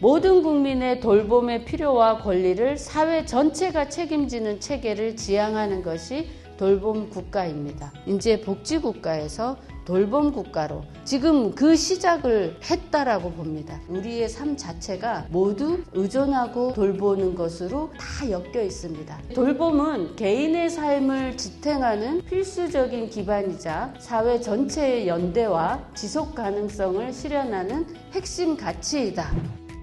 모든 국민의 돌봄의 필요와 권리를 사회 전체가 책임지는 체계를 지향하는 것이 돌봄 국가입니다. 이제 복지 국가에서 돌봄 국가로 지금 그 시작을 했다라고 봅니다. 우리의 삶 자체가 모두 의존하고 돌보는 것으로 다 엮여 있습니다. 돌봄은 개인의 삶을 지탱하는 필수적인 기반이자 사회 전체의 연대와 지속 가능성을 실현하는 핵심 가치이다.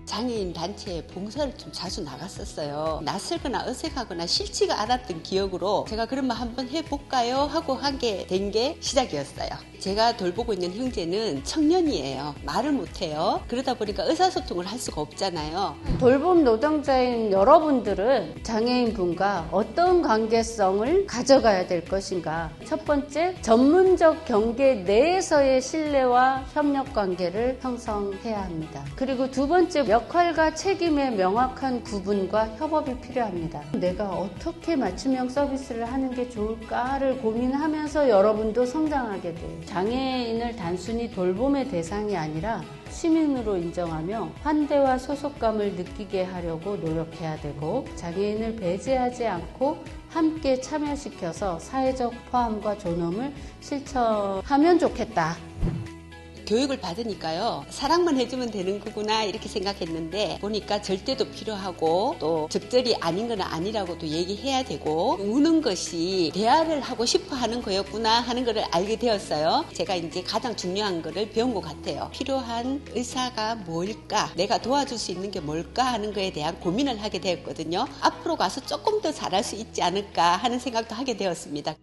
장애인 단체에 봉사를 좀 자주 나갔었어요. 낯설거나 어색하거나 싫지가 않았던 기억으로 제가 그러면 한번 해볼까요? 하고 한 게된게 시작이었어요. 제가 돌보고 있는 형제는 청년이에요. 말을 못해요. 그러다 보니까 의사소통을 할 수가 없잖아요. 돌봄 노동자인 여러분들은 장애인 분과 어떤 관계성을 가져가야 될 것인가? 첫 번째, 전문적 경계 내에서의 신뢰와 협력 관계를 형성해야 합니다. 그리고 두 번째, 역할과 책임의 명확한 구분과 협업이 필요합니다. 내가 어떻게 맞춤형 서비스를 하는 게 좋을까를 고민하면서 여러분도 성장하게 돼요. 장애인을 단순히 돌봄의 대상이 아니라 시민으로 인정하며 환대와 소속감을 느끼게 하려고 노력해야 되고 장애인을 배제하지 않고 함께 참여시켜서 사회적 포함과 존엄을 실천하면 좋겠다. 교육을 받으니까요. 사랑만 해주면 되는 거구나 이렇게 생각했는데 보니까 절대도 필요하고 또 적절히 아닌 건 아니라고도 얘기해야 되고 우는 것이 대화를 하고 싶어 하는 거였구나 하는 것을 알게 되었어요. 제가 이제 가장 중요한 거를 배운 것 같아요. 필요한 의사가 뭘까? 내가 도와줄 수 있는 게 뭘까? 하는 거에 대한 고민을 하게 되었거든요. 앞으로 가서 조금 더 잘할 수 있지 않을까 하는 생각도 하게 되었습니다.